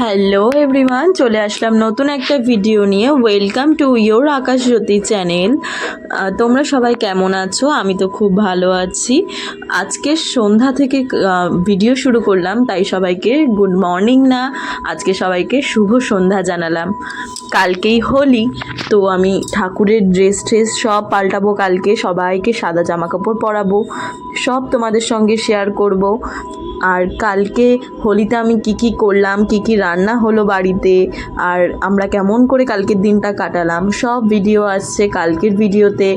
Hello everyone চলে আসলাম নতুন একটা ভিডিও নিয়ে। Welcome to your Akashjyoti channel তোমরা সবাই কেমন আছো? আমি তো খুব ভালো আছি। আজকে সন্ধ্যা থেকে ভিডিও শুরু করলাম, তাই সবাইকে গুড মর্নিং না, আজকে সবাইকে শুভ সন্ধ্যা জানালাম। কালকেই হোলি, তো আমি ঠাকুরের ড্রেস ট্রেস সব পাল্টাবো কালকে, সবাইকে সাদা জামা কাপড় পরাবো, সব তোমাদের সঙ্গে শেয়ার করব। আর কালকে হোলিতে আমি কি কি করলাম, কি কি রান্না হলো বাড়িতে আর আমরা কেমন করে কালকের দিনটা কাটালাম, সব ভিডিও আসছে কালকের ভিডিওতে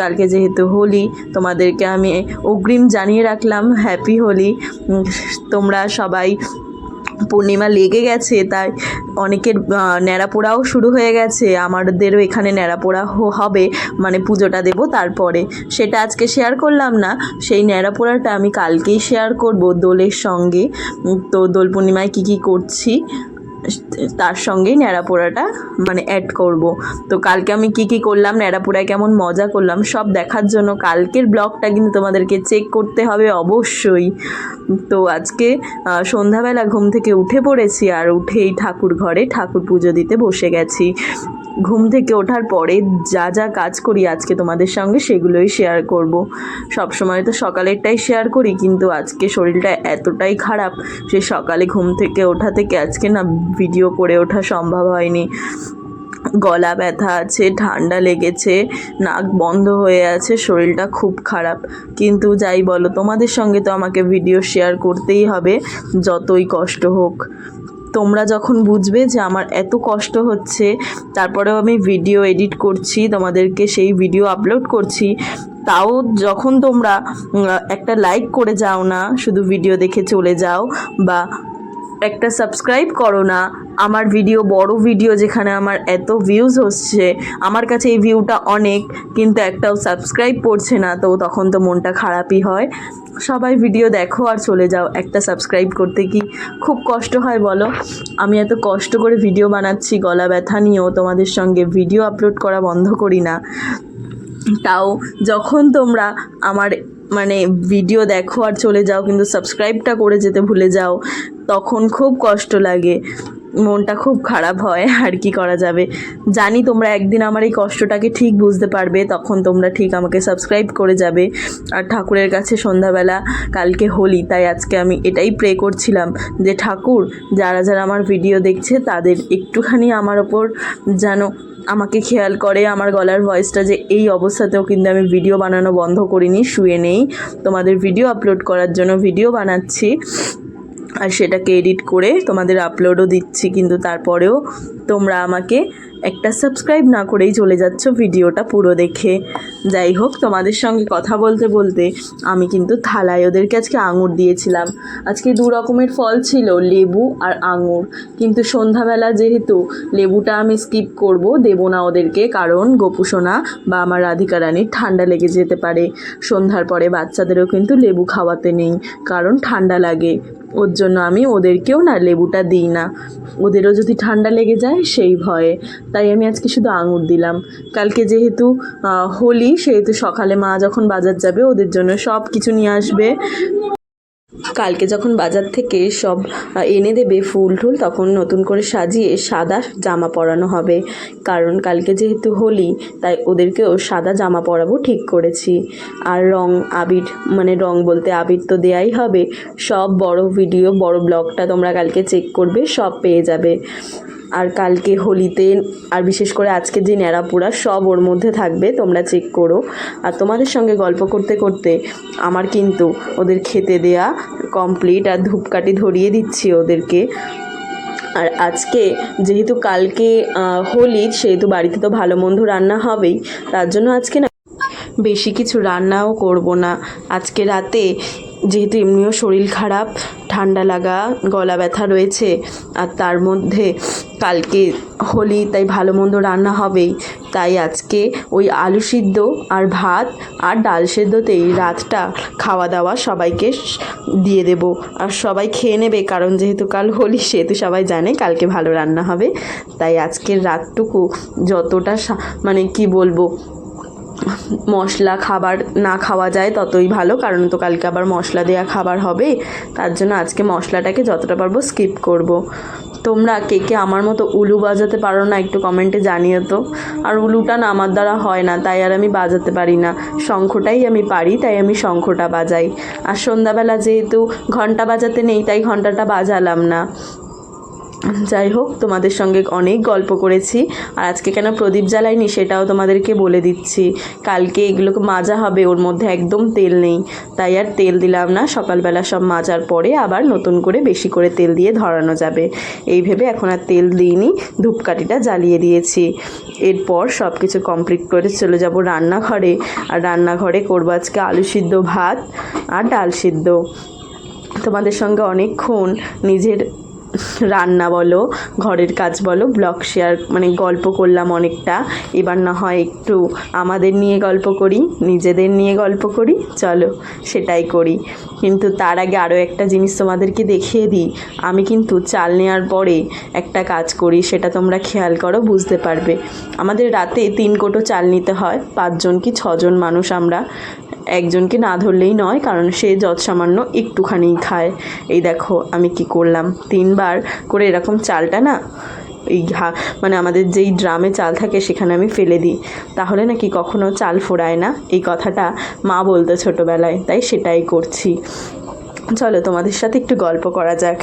কালকে যেহেতু হোলি, তোমাদেরকে আমি অগ্রিম জানিয়ে রাখলাম হ্যাপি হোলি। তোমরা সবাই পূর্ণিমা লেগে গেছে, তাই অনেকের ন্যাড়াপোড়াও ন্যাড়া পোড়াও শুরু হয়ে গেছে। আমাদেরও এখানে ন্যাড়াপোড়া হবে মানে পুজোটা দেব তারপরে। সেটা আজকে শেয়ার করলাম না, সেই ন্যাড়াপোড়াটা আমি কালকেই শেয়ার করব দোলের সঙ্গে। তো দোল পূর্ণিমায় কী কী করছি তার সঙ্গেই ন্যাড়া পোড়াটা মানে অ্যাড করব। তো কালকে আমি কি কি করলাম ন্যাড়া পোড়ায় কেমন মজা করলাম, সব দেখার জন্য কালকের ব্লগটা কিন্তু তোমাদেরকে চেক করতে হবে অবশ্যই। তো আজকে সন্ধ্যাবেলা ঘুম থেকে উঠে পড়েছি আর উঠেই ঠাকুর ঘরে ঠাকুর পুজো দিতে বসে গেছি। ঘুম থেকে ওঠার পরে যা যা কাজ করি আজকে তোমাদের সঙ্গে সেগুলোই শেয়ার করব। সব সময় তো সকালেরটাই শেয়ার করি, কিন্তু আজকে শরীরটা এতটাই খারাপ, সে সকালে ঘুম থেকে ওঠা থেকে আজকে না ভিডিও করে ওঠা সম্ভব হয়নি। গলা ব্যথা আছে, ঠান্ডা লেগেছে, নাক বন্ধ হয়ে আছে, শরীরটা খুব খারাপ। কিন্তু যাই বলো, তোমাদের সঙ্গে তো আমাকে ভিডিও শেয়ার করতেই হবে, যতই কষ্ট হোক। তোমরা যখন বুঝবে যে আমার এত কষ্ট হচ্ছে, তারপরেও আমি ভিডিও এডিট করছি, তোমাদেরকে সেই ভিডিও আপলোড করছি, তাও যখন তোমরা একটা লাইক করে যাও না, শুধু ভিডিও দেখে চলে যাও, বা একটা সাবস্ক্রাইব করো না। আমার ভিডিও বড় ভিডিও যেখানে আমার এত ভিউজ হচ্ছে, আমার কাছে এই ভিউটা অনেক, কিন্তু একটাও সাবস্ক্রাইব পড়ছে না, তো তখন তো মনটা খারাপই হয়। সবাই ভিডিও দেখো আর চলে যাও একটা সাবস্ক্রাইব করতে কি খুব কষ্ট হয় বলো? আমি এত কষ্ট করে ভিডিও বানাচ্ছি, গলা ব্যথা নিয়েও তোমাদের সঙ্গে ভিডিও আপলোড করা বন্ধ করি না। তাও যখন তোমরা আমার মানে ভিডিও দেখো আর চলে যাও, কিন্তু সাবস্ক্রাইবটা করে যেতে ভুলে যাও তখন খুব কষ্ট লাগে। মনটা খুব খারাপ হয়, আর কি করা যাবে? জানি তোমরা একদিন আমার এই কষ্টটাকে ঠিক বুঝতে পারবে, তখন তোমরা ঠিক আমাকে সাবস্ক্রাইব করে যাবে। আর ঠাকুরের কাছে সন্ধ্যাবেলা, কালকে হোলি, তাই আজকে আমি এটাই প্রে করছিলাম যে ঠাকুর, যারা যারা আমার ভিডিও দেখছে, তাদের একটুখানি আমার ওপর যেন আমাকে খেয়াল করে, আমার গলার ভয়েসটা যে এই অবস্থাতেও কিন্তু আমি ভিডিও বানানো বন্ধ করিনি, শুয়ে নেই। তোমাদের ভিডিও আপলোড করার জন্য ভিডিও বানাচ্ছি। আর সেটাকে এডিট করে তোমাদের আপলোডও দিচ্ছি কিন্তু তারপরেও তোমরা আমাকে একটা সাবস্ক্রাইব না করেই চলে যাচ্ছ ভিডিওটা পুরো দেখে। যাই হোক, তোমাদের সঙ্গে কথা বলতে বলতে আমি কিন্তু থালায় ওদেরকে আজকে আঙুর দিয়েছিলাম। আজকে দু রকমের ফল ছিল, লেবু আর আঙুর। কিন্তু সন্ধ্যাবেলা যেহেতু লেবুটা আমি স্কিপ করব, দেবো না ওদেরকে, কারণ গোপুসোনা বা আমার রাধিকা রানীর ঠান্ডা লেগে যেতে পারে। সন্ধ্যার পরে বাচ্চাদেরও কিন্তু লেবু খাওয়াতে নেই, কারণ ঠান্ডা লাগে। ওর জন্য আমি ওদেরকেও না লেবুটা দিই না। ওদেরও যদি ঠান্ডা লেগে যায়, সেই ভয়ে। তাই আমি আজকে শুধু আঙুর দিলাম। কালকে যেহেতু হোলি, সেহেতু সকালে মা যখন বাজার যাবে, ওদের জন্য সব কিছু নিয়ে আসবে। কালকে যখন বাজার থেকে সব এনে দেবে ফুল টুল, তখন নতুন করে সাজিয়ে সাদা জামা পরানো হবে। কারণ কালকে যেহেতু হোলি, তাই ওদেরকেও সাদা জামা পরাবো ঠিক করেছি। আর রং আবির মানে রং বলতে আবির তো দেয়াই হবে। সব বড় ভিডিও, বড় ব্লগটা তোমরা কালকে চেক করবে, সব পেয়ে যাবে। আর কালকে হোলিতে, আর বিশেষ করে আজকে যে ন্যাড়াপোড়া সব ওর মধ্যে থাকবে, তোমরা চেক করো। আর তোমাদের সঙ্গে গল্প করতে করতে আমার কিন্তু ওদের খেতে দেয়া কমপ্লিট আর ধূপকাঠি ধরিয়ে দিচ্ছি ওদেরকে। আর আজকে যেহেতু কালকে হোলি, সেহেতু বাড়িতে তো ভালো মন্দ রান্না হবেই, তার জন্য আজকে না বেশি কিছু রান্নাও করব না। আজকে রাতে যেহেতু এমনিও শরীর খারাপ, ঠান্ডা লাগা, গলা ব্যথা রয়েছে, আর তার মধ্যে কালকে হোলি, তাই ভালো মন্দ রান্না হবেই। তাই আজকে ওই আলু সিদ্ধ আর ভাত আর ডাল সেদ্ধতেই রাতটা খাওয়া দাওয়া সবাইকে দিয়ে দেব। আর সবাই খেয়ে নেবে, কারণ যেহেতু কাল হোলি, সেহেতু সবাই জানে কালকে ভালো রান্না হবে। তাই আজকের রাতটুকু যতটা মানে কি বলব মশলা, খাবার না খাওয়া যায় ততই ভালো। কারণ তো কালকে আবার মশলা দেওয়া খাবার হবে। তার জন্য আজকে মশলাটাকে যতটা পারব স্কিপ করব। তোমরা কে কে আমার মতো উলু বাজাতে পারো না একটু কমেন্টে জানিও তো। আর উলুটা না আমার দ্বারা হয় না, তাই আর আমি বাজাতে পারি না। শঙ্খটাই আমি পারি, তাই আমি শঙ্খটা বাজাই। আর সন্ধ্যাবেলা যেহেতু ঘণ্টা বাজাতে নেই, তাই ঘন্টাটা বাজালাম না। যাই হোক তোমাদের সঙ্গে অনেক গল্প করেছি। আর আজকে কেন প্রদীপ জ্বালাইনি সেটাও তোমাদেরকে বলে দিচ্ছি। কালকে এগুলোকে মাজা হবে, ওর মধ্যে একদম তেল নেই। তাই আর তেল দিলাম না, সকালবেলা সব মাজার পরে আবার নতুন করে বেশি করে তেল দিয়ে ধরানো যাবে। এই ভেবে এখন আর তেল দিইনি, ধূপকাঠিটা জ্বালিয়ে দিয়েছি। এরপর সব কিছু কমপ্লিট করে চলে যাব রান্নাঘরে। আর রান্নাঘরে করব আজকে আলু সিদ্ধ ভাত আর ডাল সিদ্ধ। তোমাদের সঙ্গে অনেকক্ষণ নিজের রান্না বলো, ঘরের কাজ বলো, ব্লগ শেয়ার মানে গল্প করলাম অনেকটা। এবার না হয় একটু আমাদের নিয়ে গল্প করি, নিজেদের নিয়ে গল্প করি, চলো সেটাই করি। কিন্তু তার আগে আরও একটা জিনিস তোমাদেরকে দেখিয়ে দিই। আমি কিন্তু চাল নেওয়ার পরে একটা কাজ করি, সেটা তোমরা খেয়াল করো, বুঝতে পারবে। আমাদের রাতে তিন কোটো চাল নিতে হয়, পাঁচজন কি ছজন মানুষ আমরা। একজনকে না ধরলেই নয়, কারণ সে যৎ সামান্য একটুখানি খায়। এই দেখো আমি কি করলাম। তিনবার করে এরকম চালটা না এই ঘা মানে আমাদের যেই ড্রামে চাল থাকে সেখানে আমি ফেলে দিই। তাহলে নাকি কখনো চাল ফোড়ায় না? এই কথাটা মা বলতো ছোটোবেলায়, তাই সেটাই করছি। চলো তোমাদের সাথে একটু গল্প করা যাক।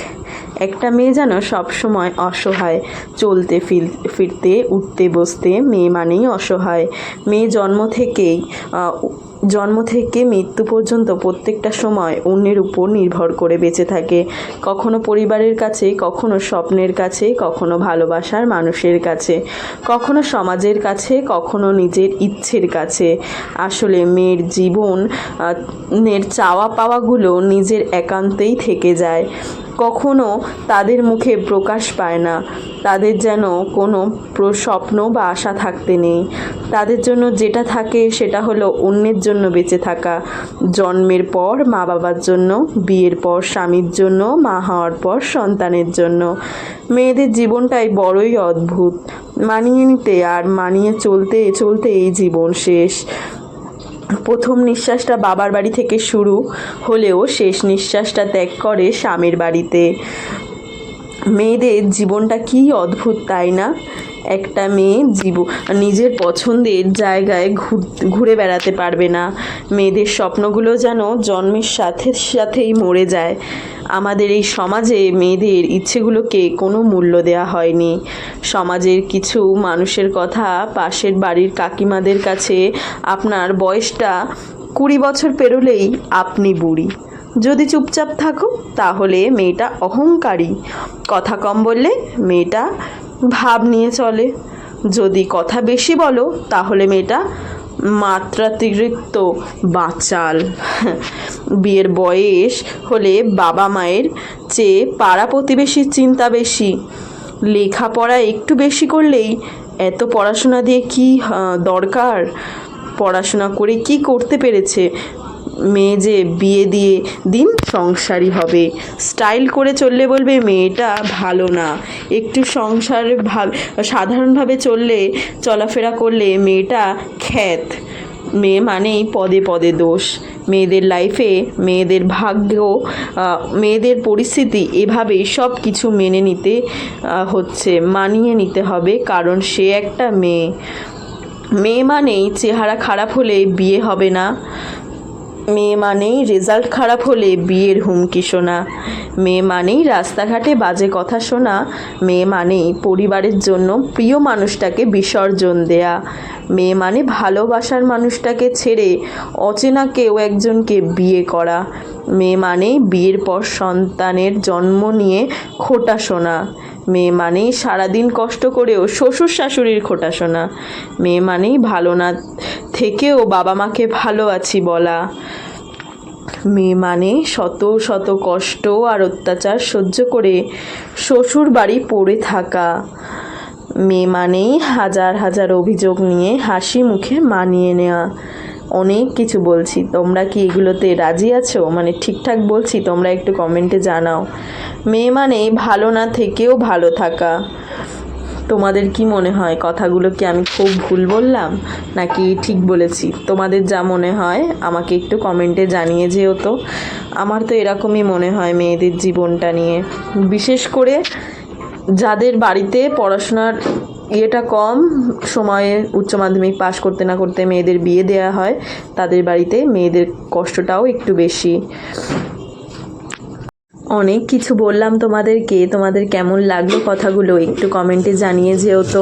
একটা মেয়ে যেন সবসময় অসহায়, চলতে ফির, ফিরতে, উঠতে বসতে মেয়ে মানেই অসহায়। মেয়ে জন্ম থেকেই জন্ম থেকে মৃত্যু পর্যন্ত প্রত্যেকটা সময় অন্যের উপর নির্ভর করে বেঁচে থাকে। কখনো পরিবারের কাছে, কখনো স্বপ্নের কাছে, কখনো ভালোবাসার মানুষের কাছে, কখনো সমাজের কাছে, কখনো নিজের ইচ্ছের কাছে। আসলে মেয়ের জীবন নের চাওয়া পাওয়াগুলো নিজের একান্তেই থেকে যায়। কখনো তাদের মুখে প্রকাশ পায় না। তাদের যেন কোনো স্বপ্ন বা আশা থাকতে নেই। তাদের জন্য যেটা থাকে সেটা হলো অন্যের জন্য বেঁচে থাকা। জন্মের পর মা বাবার জন্য, বিয়ের পর স্বামীর জন্য, মা হওয়ার পর সন্তানের জন্য। মেয়েদের জীবনটাই বড়ই অদ্ভুত। মানিয়ে নিতে আর মানিয়ে চলতে চলতে এই জীবন শেষ। প্রথম নিঃশ্বাসটা বাবার বাড়ি থেকে শুরু হলেও শেষ নিঃশ্বাসটা ত্যাগ করে স্বামীর বাড়িতে। মেয়েদের জীবনটা কী অদ্ভুত, তাই না? একটা মেয়ে জীব। নিজের পছন্দের জায়গায় ঘুরে বেড়াতে পারবে না। মেয়েদের স্বপ্নগুলো যেন জন্মের সাথে সাথেই মরে যায়। আমাদের এই সমাজে মেয়েদের ইচ্ছেগুলোকে কোনো মূল্য দেওয়া হয়নি। সমাজের কিছু মানুষের কথা পাশের বাড়ির কাকিমাদের কাছে আপনার বয়সটা কুড়ি বছর পেরোলেই আপনি বুড়ি। যদি চুপচাপ থাকো, তাহলে মেয়েটা অহংকারী। কথা কম বললে মেয়েটা ভাব নিয়ে চলে। যদি কথা বেশি বলো, তাহলে মেয়েটা মাত্রাতিরিক্ত বাচাল। বিয়ের বয়স হলে বাবা মায়ের চেয়ে পাড়া প্রতিবেশীর চিন্তা বেশি। লেখাপড়া একটু বেশি করলেই এত পড়াশোনা দিয়ে কি দরকার? পড়াশোনা করে কি করতে পেরেছে? মেয়ে যে বিয়ে দিয়ে দিন সংসারী হবে। স্টাইল করে চললে বলবে, মেয়েটা ভালো না। একটু সংসারে ভাব, সাধারণভাবে চললে, চলাফেরা করলে মেয়েটা খ্যাত। মেয়ে মানেই পদে পদে দোষ। মেয়েদের লাইফে মেয়েদের ভাগ্য মেয়েদের পরিস্থিতি এভাবেই সব কিছু মেনে নিতে হচ্ছে, মানিয়ে নিতে হবে, কারণ সে একটা মেয়ে। মেয়ে মানেই চেহারা খারাপ হলে বিয়ে হবে না। মেয়ে মানেই রেজাল্ট খারাপ হলে বিয়ের হুমকি শোনা। মেয়ে মানেই রাস্তাঘাটে বাজে কথা শোনা। মেয়ে মানেই পরিবারের জন্য প্রিয় মানুষটাকে বিসর্জন দেয়া। মেয়ে মানে ভালোবাসার মানুষটাকে ছেড়ে অচেনা কেউ একজনকে বিয়ে করা। মেয়ে মানেই বিয়ের পর সন্তানের জন্ম নিয়ে খোটা শোনা। মেয়ে মানেই সারাদিন কষ্ট করেও শ্বশুর শাশুড়ির খোটা শোনা। মেয়ে মানেই ভালো না থেকেও বাবা মাকে ভালো আছি বলা। মেয়ে মানে শত শত কষ্ট আর অত্যাচার সহ্য করে শ্বশুর বাড়ি পড়ে থাকা। মেয়ে মানেই হাজার হাজার অভিযোগ নিয়ে হাসি মুখে মানিয়ে নেওয়া। অনেক কিছু বলছি। তোমরা কি এগুলোতে রাজি আছো? মানে ঠিকঠাক বলছি, তোমরা একটু কমেন্টে জানাও। মেয়ে মানে ভালো না থেকেও ভালো থাকা। তোমাদের কি মনে হয়? কথাগুলো কি আমি খুব ভুল বললাম? নাকি ঠিক বলেছি? তোমাদের যা মনে হয়, আমাকে একটু কমেন্টে জানিয়ে যেও তো। আমার তো এরকমই মনে হয় মেয়েদের জীবনটা নিয়ে। বিশেষ করে যাদের বাড়িতে পড়াশোনার ইয়েটা কম, সময়ে উচ্চ মাধ্যমিক পাশ করতে না করতে মেয়েদের বিয়ে দেয়া হয়, তাদের বাড়িতে মেয়েদের কষ্টটাও একটু বেশি। অনেক কিছু বললাম তোমাদেরকে, তোমাদের কেমন লাগল কথাগুলো একটু কমেন্টে জানিয়ে যেও তো।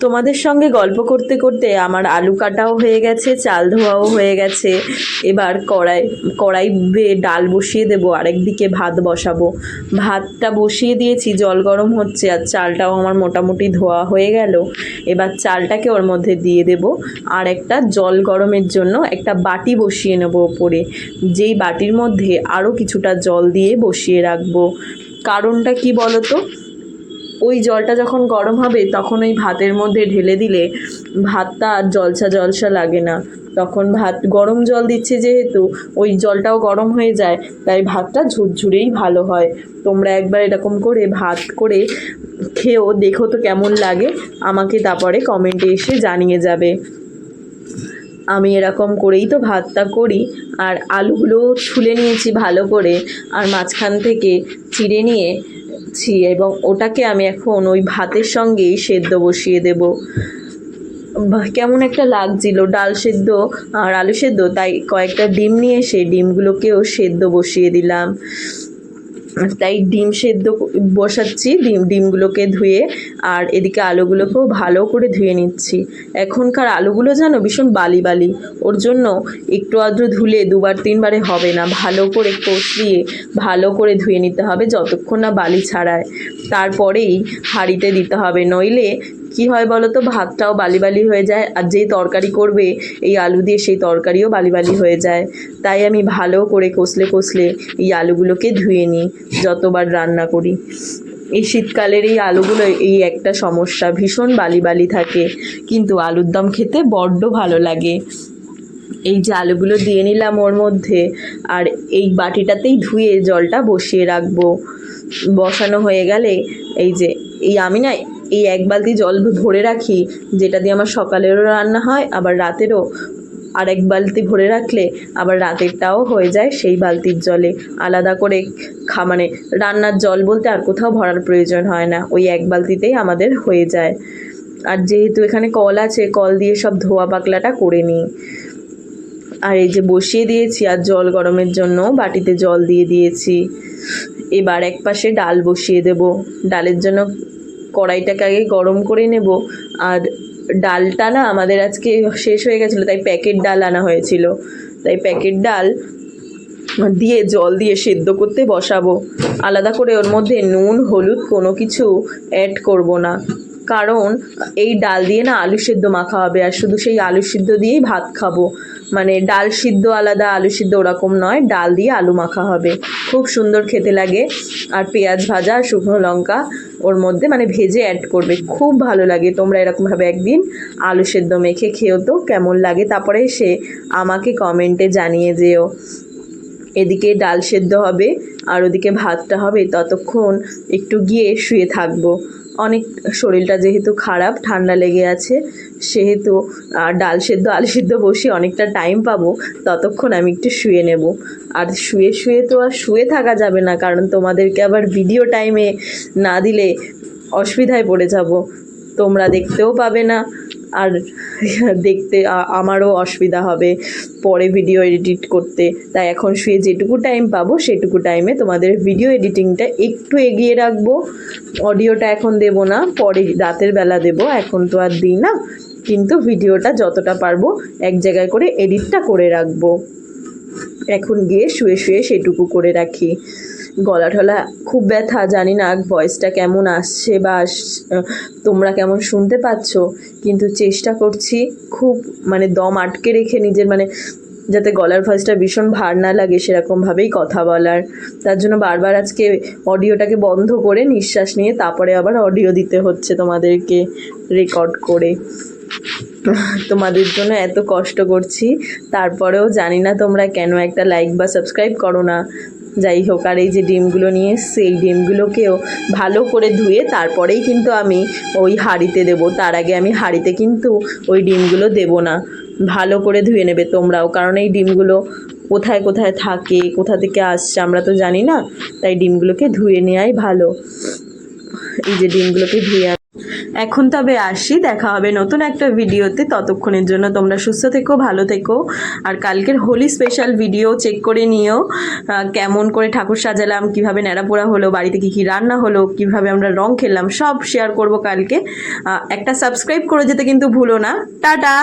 তোমাদের সঙ্গে গল্প করতে করতে আমার আলু কাটাও হয়ে গেছে, চাল ধোয়াও হয়ে গেছে। এবার কড়াই কড়াই ডাল বসিয়ে দেবো আরেকদিকে ভাত বসাবো। ভাতটা বসিয়ে দিয়েছি, জল গরম হচ্ছে আর চালটাও আমার মোটামুটি ধোয়া হয়ে গেল। এবার চালটাকে ওর মধ্যে দিয়ে দেব। আর একটা জল গরমের জন্য একটা বাটি বসিয়ে নেব ওপরে। যেই বাটির মধ্যে আরও কিছুটা জল দিয়ে বসিয়ে রাখব। কারণটা কি বলো তো ওই জলটা যখন গরম হবে, তখন ওই ভাতের মধ্যে ঢেলে দিলে ভাতটা আর জলসা জলসা লাগে না। তখন ভাত গরম জল দিচ্ছে যেহেতু, ওই জলটাও গরম হয়ে যায়, তাই ভাতটা ঝুরঝুরেই ভালো হয়। তোমরা একবার এরকম করে ভাত করে খেয়েও দেখো তো কেমন লাগে, আমাকে তারপরে কমেন্টে এসে জানিয়ে যাবে। আমি এরকম করেই তো ভাতটা করি, আর আলুগুলো ছুলে নিয়েছি ভালো করে, আর মাঝখান থেকে চিড়ে নিয়েছি এবং ওটাকে আমি এখন ওই ভাতের সঙ্গেই সেদ্ধ বসিয়ে দেব। কেমন একটা লাগছিল ডাল সেদ্ধ আর আলু সেদ্ধ। তাই কয়েকটা ডিম নিয়ে সেই ডিমগুলোকেও সেদ্ধ বসিয়ে দিলাম। তাই ডিম সেদ্ধ বসাচ্ছি, ডিম ডিমগুলোকে ধুয়ে, আর এদিকে আলুগুলোকেও ভালো করে ধুয়ে নিচ্ছি। এখনকার আলুগুলো জানো ভীষণ বালি বালি। ওর জন্য একটু আদ্র ধুলে দুবার, তিনবারে হবে না। ভালো করে কষিয়ে, ভালো করে ধুয়ে নিতে হবে যতক্ষণ না বালি ছাড়ায়। তারপরেই হাঁড়িতে দিতে হবে। নইলে কি হয় বলো তো ভাতটাও বালি বালি হয়ে যায় আর যেই তরকারি করবে, এই আলু দিয়ে সেই তরকারিও বালি বালি হয়ে যায়। তাই আমি ভালো করে কষলে কষলে এই আলুগুলোকে ধুয়ে নিই, যতবার রান্না করি। এই শীতকালের এই আলুগুলো, এই একটা সমস্যা, ভীষণ বালি বালি থাকে। কিন্তু আলুর দম খেতে বড্ড ভালো লাগে। এই যে আলুগুলো দিয়ে নিলাম ওর মধ্যে, আর এই বাটিটাতেই ধুয়ে জলটা বসিয়ে রাখব। বসানো হয়ে গেলে এই যে, এই আমি না এই এক বালতি জল ভরে রাখি, যেটা দিয়ে আমার সকালেরও রান্না হয়, আবার রাতেরও। আর এক বালতি ভরে রাখলে আবার রাতেরটাও হয়ে যায় সেই বালতির জলে। আলাদা করে খা মানে রান্নার জল বলতে আর কোথাও ভরার প্রয়োজন হয় না, ওই এক বালতিতেই আমাদের হয়ে যায়। আর যেহেতু এখানে কল আছে, কল দিয়ে সব ধোয়া পাকলাটা করে নিই। আর এই যে বসিয়ে দিয়েছি, আর জল গরমের জন্য বাটিতে জল দিয়ে দিয়েছি। এবার এক পাশে ডাল বসিয়ে দেব। ডালের জন্য কড়াইটাকে আগে গরম করে নেব। আর ডালটা না আমাদের আজকে শেষ হয়ে গেছিল, তাই প্যাকেট ডাল আনা হয়েছিল। তাই প্যাকেট ডাল দিয়ে জল দিয়ে সেদ্ধ করতে বসাবো। আলাদা করে ওর মধ্যে নুন, হলুদ কোনো কিছু অ্যাড করব না। কারণ এই ডাল দিয়ে না আলু সেদ্ধ মাখা হবে আর শুধু সেই আলু সিদ্ধ দিয়েই ভাত খাব। মানে ডাল সিদ্ধ আলাদা, আলু সিদ্ধ ওরকম নয়, ডাল দিয়ে আলু মাখা হবে। খুব সুন্দর খেতে লাগে। আর পেঁয়াজ ভাজা আর শুকনো লঙ্কা ওর মধ্যে মানে ভেজে অ্যাড করবে। খুব ভালো লাগে। তোমরা এরকমভাবে একদিন আলু সেদ্ধ মেখে খেয়েও তো, কেমন লাগে। তারপরে সে আমাকে কমেন্টে জানিয়ে যেও। এদিকে ডাল সেদ্ধ হবে আর ওদিকে ভাতটা হবে। ততক্ষণ একটু গিয়ে শুয়ে থাকব। অনেক শরীরটা যেহেতু খারাপ, ঠান্ডা লেগে আছে, সেহেতু ডাল সেদ্ধ, আলু সেদ্ধ বসে অনেকটা টাইম পাবো, ততক্ষণ আমি একটু শুয়ে নেব। আর শুয়ে শুয়ে তো আর শুয়ে থাকা যাবে না, কারণ তোমাদেরকে আবার ভিডিও টাইমে না দিলে অসুবিধায় পড়ে যাব। তোমরা দেখতেও পাবে না। আর দেখতে আমারও অসুবিধা হবে পরে ভিডিও এডিট করতে। তাই এখন শুয়ে যেটুকু টাইম পাবো, সেটুকু টাইমে তোমাদের ভিডিও এডিটিংটা একটু এগিয়ে রাখব। অডিওটা এখন দেব না, পরে রাতের বেলা দেব, এখন তো আর দিই না। কিন্তু ভিডিওটা যতটা পারব, এক জায়গায় করে এডিটটা করে রাখব। এখন গিয়ে শুয়ে শুয়ে সেটুকু করে রাখি। গলা টলা খুব ব্যথা, জানি না ভয়েসটা কেমন আসছে বা তোমরা কেমন শুনতে পাচ্ছ, কিন্তু চেষ্টা করছি খুব মানে দম আটকে রেখে নিজের মানে যাতে গলার ভয়েসটা ভীষণ ভার না লাগে সেরকমভাবেই কথা বলার। তার জন্য বারবার আজকে অডিওটাকে বন্ধ করে নিঃশ্বাস নিয়ে তারপরে আবার অডিও দিতে হচ্ছে তোমাদেরকে রেকর্ড করে। তোমাদের জন্য এত কষ্ট করছি, তারপরেও জানি না তোমরা কেন একটা লাইক বা সাবস্ক্রাইব করো না। যাই হোক, আর এই যে ডিমগুলো নিয়ে এসছি, এই ডিমগুলোকেও ভালো করে ধুয়ে তারপরেই কিন্তু আমি ওই হাঁড়িতে দেবো। তার আগে আমি হাঁড়িতে কিন্তু ওই ডিমগুলো দেবো না। ভালো করে ধুয়ে নেবে তোমরাও, কারণ এই ডিমগুলো কোথায় কোথায় থাকে, কোথা থেকে আসছে আমরা তো জানি না, তাই ডিমগুলোকে ধুয়ে নেওয়াই ভালো। এই যে ডিমগুলোকে ধুয়ে এখন তবে আসি, দেখা হবে নতুন একটা ভিডিওতে। ততক্ষণের জন্য তোমরা সুস্থ থেকো, ভালো থেকো। আর কালকের হোলি স্পেশাল ভিডিও চেক করে নিও কেমন করে ঠাকুর সাজালাম, কীভাবে ন্যাড়াপোড়া হলো, বাড়িতে কী কী রান্না হলো, কীভাবে আমরা রং খেললাম, সব শেয়ার করব কালকে। একটা সাবস্ক্রাইব করে যেতে কিন্তু ভুলো না। টাটা!